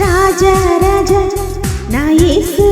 రాజా రాజా నా Yesu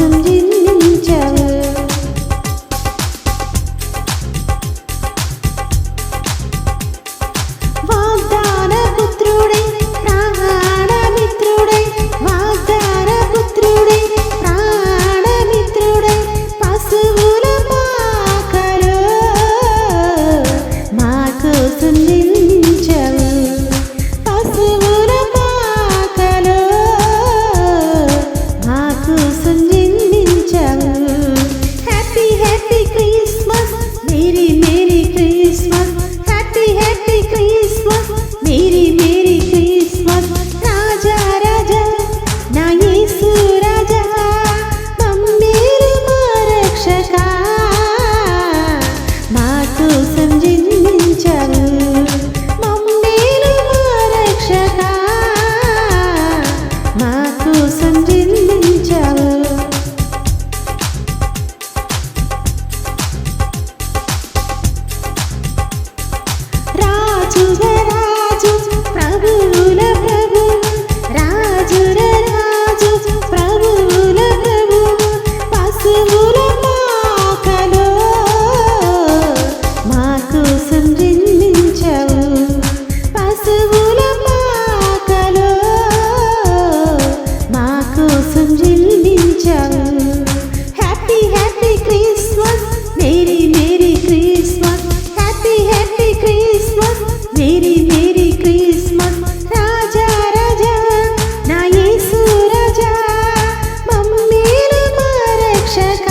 lazım listen. Merry merry Christmas రాజా రాజా నా యేసు రాజా. మమ్మీలు మా రక్షక